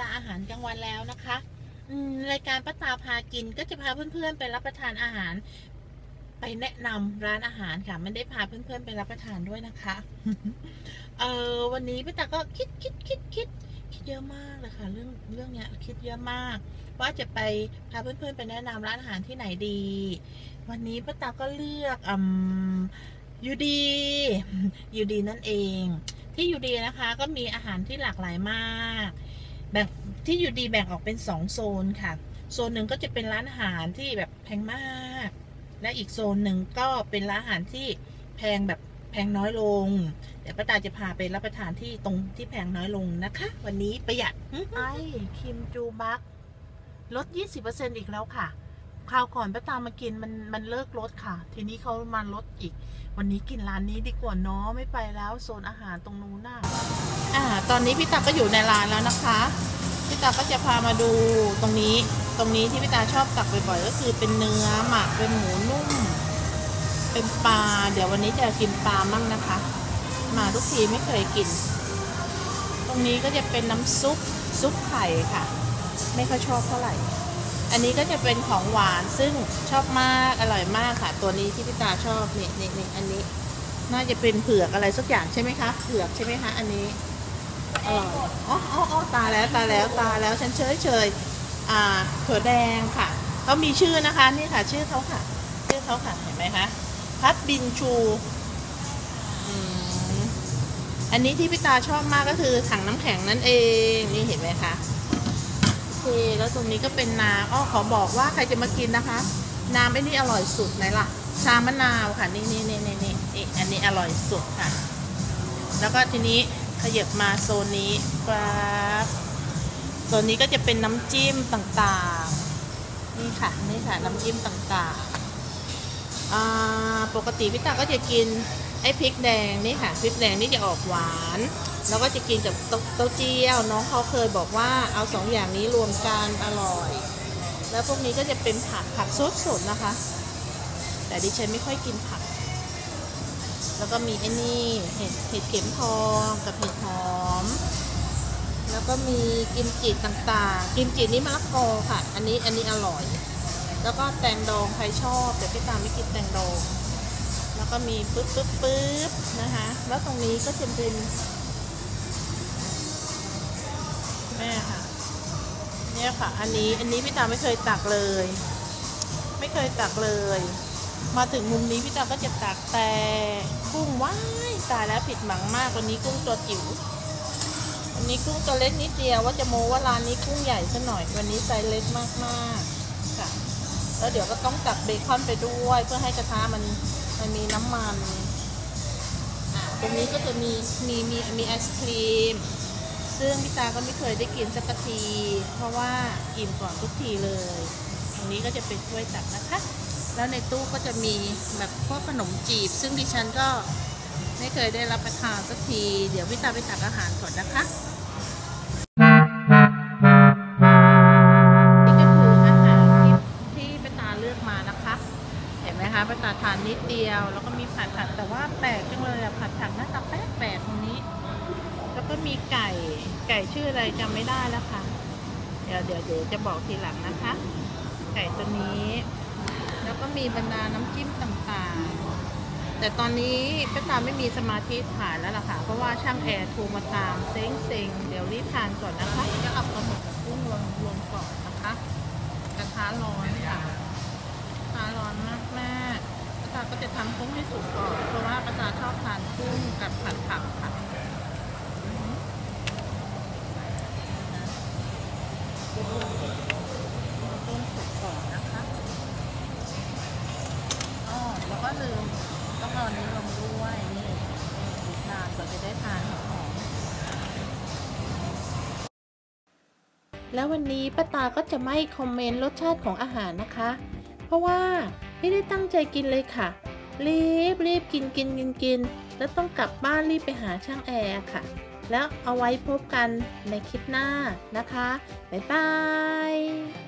วันแล้วนะคะรายการป้าตาพากินก็จะพาเพื่อนๆไปรับประทานอาหาร ไปแนะนำร้านอาหารค่ะไม่ได้พาเพื่อนๆไปรับประทานด้วยนะคะ เออวันนี้ป้าตาก็คิดคิดคิดคิดคิดเยอะมากเลยค่ะเรื่องเรื่องเนี้ยคิดเยอะมาก ว่าจะไปพาเพื่อนๆไปแนะนำร้านอาหารที่ไหนดี วันนี้ป้าตาก็เลือกอืมยูดียูดีนั่นเอง ที่ยูดีนะคะ ก็มีอาหารที่หลากหลายมาก แบ่งที่ยูดีแบ่งออกเป็นสองโซนค่ะ โซนหนึ่งก็จะเป็นร้านอาหารที่แบบแพงมาก และอีกโซนหนึ่งก็เป็นร้านอาหารที่แพงแบบแพงน้อยลง เดี๋ยวป้าตาจะพาไปรับประทานที่ตรงที่แพงน้อยลงนะคะ วันนี้ประหยัดไอคิมจูบักลด 20%อีกแล้วค่ะ คราวก่อนป้าตามากินมันมันเลิกลดค่ะ ทีนี้เขามาลดอีก วันนี้กินร้านนี้ดีกว่าเนาะไม่ไปแล้วโซนอาหารตรงนู้นน่ะอ่า ตอนนี้พี่ตาก็อยู่ในร้านแล้วนะคะพี่ตาก็จะพามาดูตรงนี้ ตรงนี้ที่พี่ตาชอบตักบ่อยๆก็คือเป็นเนื้อหมักเป็นหมูนุ่ม เป็นปลาเดี๋ยววันนี้จะกินปลามั่งนะคะ มาทุกทีไม่เคยกิน ตรงนี้ก็จะเป็นน้ำซุปซุปไข่ค่ะ ไม่ค่อยชอบเท่าไหร่ อันนี้ก็จะเป็นของหวานซึ่งชอบมากอร่อยมากค่ะ ตัวนี้ที่พี่ตาชอบนี่นี่นี่อันนี้ น่าจะเป็นเผือกอะไรสักอย่างใช่ไหมคะเผือกใช่ไหมคะอันนี้อร่อยอ๋ออ๋อตาแล้วตาแล้วตาแล้วฉันเฉยเฉยอ่าถั่วแดงค่ะเขามีชื่อนะคะนี่ค่ะ ชื่อเขาค่ะ ชื่อเขาค่ะเห็นไหมคะพัดบินชูอันนี้ที่พี่ตาชอบมากก็คือถังน้ำแข็งนั่นเองนี่เห็นไหมคะ แล้วตรงนี้ก็เป็นน้ำอ้อขอบอกว่าใครจะมากินนะคะ น้ำไอ้นี่อร่อยสุดไหนล่ะ ชามะนาวค่ะ นี่นี่นี่นี่นี่นี่อันนี้อร่อยสุดค่ะ แล้วก็ทีนี้ขยับมาโซนนี้ครับโซนนี้ก็จะเป็นน้ำจิ้มต่างๆ นี่ค่ะ นี่ค่ะ น้ำจิ้มต่างๆอ่าปกติพี่ตาก็จะกิน ไอ้พริกแดงนี่ค่ะพริกแดงนี่จะออกหวาน แล้วก็จะกินกับเต้าเต้าเจี้ยวน้องเขาเคยบอกว่าเอาสองอย่างนี้รวมกันอร่อย แล้วพวกนี้ก็จะเป็นผักผักสดๆนะคะ แต่ดิฉันไม่ค่อยกินผัก แล้วก็มีไอ้นี่เห็ดเห็ดเข็มทองกับเห็ดหอม แล้วก็มีกิมจิต่างๆ กิมจินี่มะละกอค่ะ อันนี้อันนี้อร่อย แล้วก็แตงดองใครชอบแต่พี่ตามไม่กินแตงดอง ก็มีปึ๊บปึ๊บปึ๊บนะคะ แล้วตรงนี้ก็จะเป็นแม่ค่ะ เนี่ยค่ะ อันนี้ อันนี้พี่ตาไม่เคยตักเลย ไม่เคยตักเลย มาถึงมุมนี้พี่ตาก็จะตักแต่กุ้งว้ายตายแล้วผิดหวังมากวันนี้กุ้งตัวจิ๋ววันนี้กุ้งตัวเล็กนิดเดียวว่าจะโมว่าร้านนี้กุ้งใหญ่ซะหน่อย วันนี้ไซส์เล็กมากๆค่ะ แล้วเดี๋ยวก็ต้องตักเบคอนไปด้วย เพื่อให้กระทะมัน มันมีน้ำมันอะตรงนี้ก็จะมีมีมีมีไอศครีม ซึ่งพี่ตาก็ไม่เคยได้กินสักที เพราะว่าอิ่มก่อนทุกทีเลย ตรงนี้ก็จะเป็นถ้วยตักนะคะ แล้วในตู้ก็จะมีแบบพวกขนมจีบ ซึ่งดิฉันก็ไม่เคยได้รับประทานสักที เดี๋ยวพี่ตาไปตักอาหารก่อนนะคะ นไหมคะป้าตาทานนิดเดียว แล้วก็มีผัดผักแต่ว่าแปลกจังเลยอะผัดผักหน้าตาแปลกแปลกตรงนี้ แล้วก็มีไก่ไก่ชื่ออะไรจำไม่ได้แล้วค่ะ เดี๋ยวเดี๋ยวเดี๋ยวจะบอกทีหลังนะคะ ไก่ตัวนี้ แล้วก็มีบรรดาน้ำจิ้มต่างๆ แต่ตอนนี้ป้าตาไม่มีสมาธิถ่ายแล้วล่ะค่ะ เพราะว่าช่างแอร์โทรมาตามเซ็งเซ็งเดี๋ยวรีบทานก่อนนะคะจะเอาปลาหมึกกับกุ้งรวมรวมก่อนนะคะกระทะร้อนค่ะกระทะร้อนมากแม่าก็จะทำกุ้งให้สุกก่อนเพราะว่าป้าตาชอบทานกุ้งกับผัดผักค่ะต้นสุกก่อนนะคะอ๋อแล้วก็ลืมต้องเอานนี้ลงด้วยนี่นานกว่าจะได้ทานหอมแล้ววันนี้ป้าตาก็จะไม่คอมเมนต์รสชาติของอาหารนะคะ เพราะว่า ไม่ได้ตั้งใจกินเลยค่ะ รีบรีบกินกินกินกิน แล้วต้องกลับบ้านรีบไปหาช่างแอร์ค่ะ แล้วเอาไว้พบกันในคลิปหน้านะคะ บ๊ายบาย